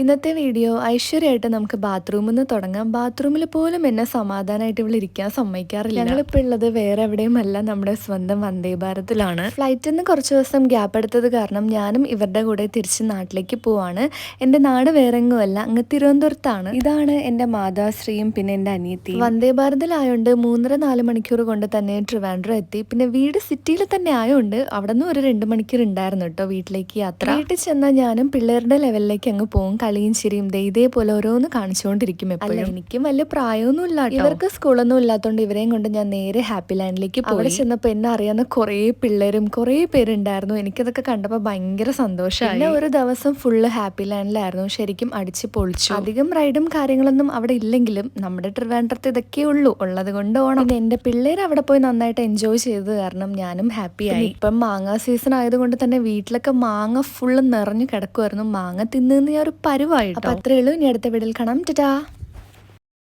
ഇന്നത്തെ വീഡിയോ ഐശ്വര്യമായിട്ട് നമുക്ക് ബാത്റൂമിൽ നിന്ന് തുടങ്ങാം. ബാത്റൂമിൽ പോലും എന്നെ സമാധാനമായിട്ട് ഇവിടെ ഇരിക്കാൻ സമ്മതിക്കാറില്ല. ഞങ്ങളിപ്പോൾ ഉള്ളത് വേറെ എവിടെയുമല്ല. നമ്മുടെ സ്വന്തം വന്ദേ ഭാരതിലാണ്. ഫ്ലൈറ്റിൽ നിന്ന് കുറച്ച് ദിവസം ഗ്യാപ്പ് എടുത്തത് കാരണം ഞാനും ഇവരുടെ കൂടെ തിരിച്ച് നാട്ടിലേക്ക് പോവാണ്. എന്റെ നാട് വേറെങ്ങുമല്ല അങ്ങ് തിരുവനന്തപുരത്താണ്. ഇതാണ് എന്റെ മാതാശ്രീയും പിന്നെ എന്റെ അനിയത്തി വന്ദേ ഭാരതിലായോണ്ട് മൂന്നര നാല് മണിക്കൂർ കൊണ്ട് തന്നെ ട്രിവാൻഡ്രം എത്തി. പിന്നെ വീട് സിറ്റിയിൽ തന്നെ ആയതുകൊണ്ട് അവിടെ നിന്ന് ഒരു രണ്ട് മണിക്കൂർ ഉണ്ടായിരുന്നു കേട്ടോ വീട്ടിലേക്ക് യാത്ര. വീട്ടിൽ ചെന്നാൽ ഞാനും പിള്ളേരുടെ ലെവലിലേക്ക് അങ്ങ് പോകും. കളിയും ചിരിയും ദേ ഇതേപോലെ ഓരോന്ന് കാണിച്ചുകൊണ്ടിരിക്കും എപ്പോഴും. എനിക്കും വലിയ പ്രായമൊന്നും ഇല്ല ഇവർക്ക് സ്കൂളൊന്നും ഇല്ലാത്തതുകൊണ്ട് ഇവരെയും കൊണ്ട് ഞാൻ നേരെ ഹാപ്പി ലാൻഡിലേക്ക് പോയി. അവിടെ ചെന്നപ്പോൾ എന്നെ അറിയാവുന്ന കുറേ പിള്ളേരും കുറേ പേരുണ്ടായിരുന്നു. എനിക്കതൊക്കെ കണ്ടപ്പോൾ ഭയങ്കര സന്തോഷമായി പിന്നെ ഒരു ദിവസം ഫുള്ള് ഹാപ്പി ലാൻഡിലായിരുന്നു. ശരിക്കും അടിച്ച് പൊളിച്ചു. അധികം റൈഡും കാര്യങ്ങളൊന്നും അവിടെ ഇല്ലെങ്കിലും നമ്മുടെ ട്രിവാൻഡ്രത്ത് ഇതൊക്കെ ഉള്ളൂ. ഉള്ളത് കൊണ്ട് ഓണം. പിന്നെ എന്റെ പിള്ളേർ അവിടെ പോയി നന്നായിട്ട് എൻജോയ് ചെയ്തത് കാരണം ഞാനും ഹാപ്പിയായി ഇപ്പം മാങ്ങ സീസൺ ആയതുകൊണ്ട് തന്നെ വീട്ടിലൊക്കെ മാങ്ങ ഫുള്ള് നിറഞ്ഞു കിടക്കുമായിരുന്നു മാങ്ങ തിന്നു ഞാൻ ഒരു അപ്പൊ അത്രേ ഉള്ളൂ. ഇനി അടുത്ത വീട്ടിൽ കാണാം. ടാ